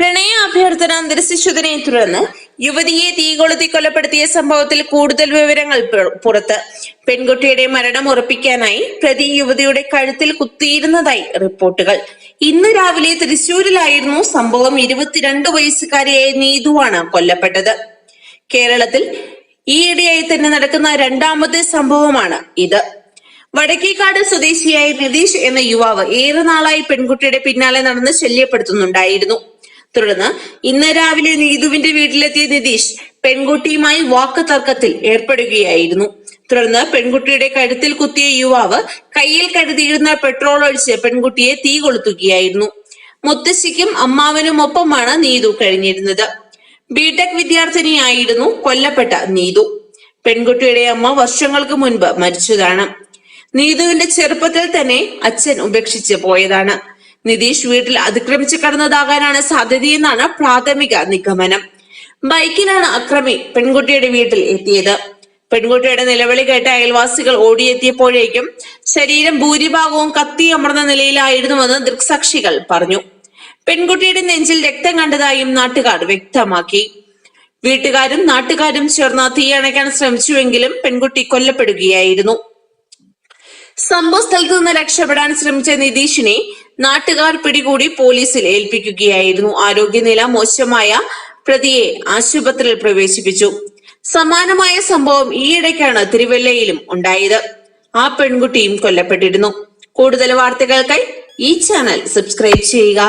പ്രണയ അഭ്യർത്ഥന നിരസിച്ചതിനെ തുടർന്ന് യുവതിയെ തീകൊളുത്തി കൊലപ്പെടുത്തിയ സംഭവത്തിൽ കൂടുതൽ വിവരങ്ങൾ പുറ- പുറത്ത്. പെൺകുട്ടിയുടെ മരണം ഉറപ്പിക്കാനായി പ്രതി യുവതിയുടെ കഴുത്തിൽ കുത്തിയിരുന്നതായി റിപ്പോർട്ടുകൾ. ഇന്ന് രാവിലെ തൃശൂരിലായിരുന്നു സംഭവം. ഇരുപത്തിരണ്ട് വയസ്സുകാരിയായ നീതുവാണ് കൊല്ലപ്പെട്ടത്. കേരളത്തിൽ ഈയിടെയായി തന്നെ നടക്കുന്ന രണ്ടാമത്തെ സംഭവമാണ് ഇത്. വടക്കേക്കാട് സ്വദേശിയായ നിതീഷ് എന്ന യുവാവ് ഏറെ നാളായി പെൺകുട്ടിയുടെ പിന്നാലെ നടന്ന് ശല്യപ്പെടുത്തുന്നുണ്ടായിരുന്നു. തുടർന്ന് ഇന്ന് രാവിലെ നീതുവിന്റെ വീട്ടിലെത്തിയ നിതീഷ് പെൺകുട്ടിയുമായി വാക്ക് തർക്കത്തിൽ ഏർപ്പെടുകയായിരുന്നു. തുടർന്ന് പെൺകുട്ടിയുടെ കഴുത്തിൽ കുത്തിയ യുവാവ് കയ്യിൽ കരുതിയിരുന്ന പെട്രോൾ ഒഴിച്ച് പെൺകുട്ടിയെ തീ കൊളുത്തുകയായിരുന്നു. മുത്തശ്ശിക്കും അമ്മാവനും ഒപ്പമാണ് നീതു കഴിഞ്ഞിരുന്നത്. ബിടെക് വിദ്യാർത്ഥിനിയായിരുന്നു കൊല്ലപ്പെട്ട നീതു. പെൺകുട്ടിയുടെ അമ്മ വർഷങ്ങൾക്ക് മുൻപ് മരിച്ചതാണ്. നീതുവിന്റെ ചെറുപ്പത്തിൽ തന്നെ അച്ഛൻ ഉപേക്ഷിച്ച് പോയതാണ്. നിതീഷ് വീട്ടിൽ അതിക്രമിച്ച് കടന്നതാകാനാണ് സാധ്യതയെന്നാണ് പ്രാഥമിക നിഗമനം. ബൈക്കിലാണ് അക്രമി പെൺകുട്ടിയുടെ വീട്ടിൽ എത്തിയത്. പെൺകുട്ടിയുടെ നിലവിളി കേട്ട അയൽവാസികൾ ഓടിയെത്തിയപ്പോഴേക്കും ശരീരം ഭൂരിഭാഗവും കത്തിയമർന്ന നിലയിലായിരുന്നുവെന്ന് ദൃക്സാക്ഷികൾ പറഞ്ഞു. പെൺകുട്ടിയുടെ നെഞ്ചിൽ രക്തം കണ്ടതായും നാട്ടുകാർ വ്യക്തമാക്കി. വീട്ടുകാരും നാട്ടുകാരും ചേർന്ന് തീയണയ്ക്കാൻ ശ്രമിച്ചുവെങ്കിലും പെൺകുട്ടി കൊല്ലപ്പെടുകയായിരുന്നു. സംഭവ സ്ഥലത്ത് നിന്ന് രക്ഷപ്പെടാൻ ശ്രമിച്ച നിതീഷിനെ നാട്ടുകാർ പിടികൂടി പോലീസിൽ ഏൽപ്പിക്കുകയായിരുന്നു. ആരോഗ്യനില മോശമായ പ്രതിയെ ആശുപത്രിയിൽ പ്രവേശിപ്പിച്ചു. സമാനമായ സംഭവം ഈയിടയ്ക്കാണ് തിരുവല്ലയിലും ഉണ്ടായത്. ആ പെൺകുട്ടിയും കൊല്ലപ്പെട്ടിരുന്നു. കൂടുതൽ വാർത്തകൾക്കായി ഈ ചാനൽ സബ്സ്ക്രൈബ് ചെയ്യുക.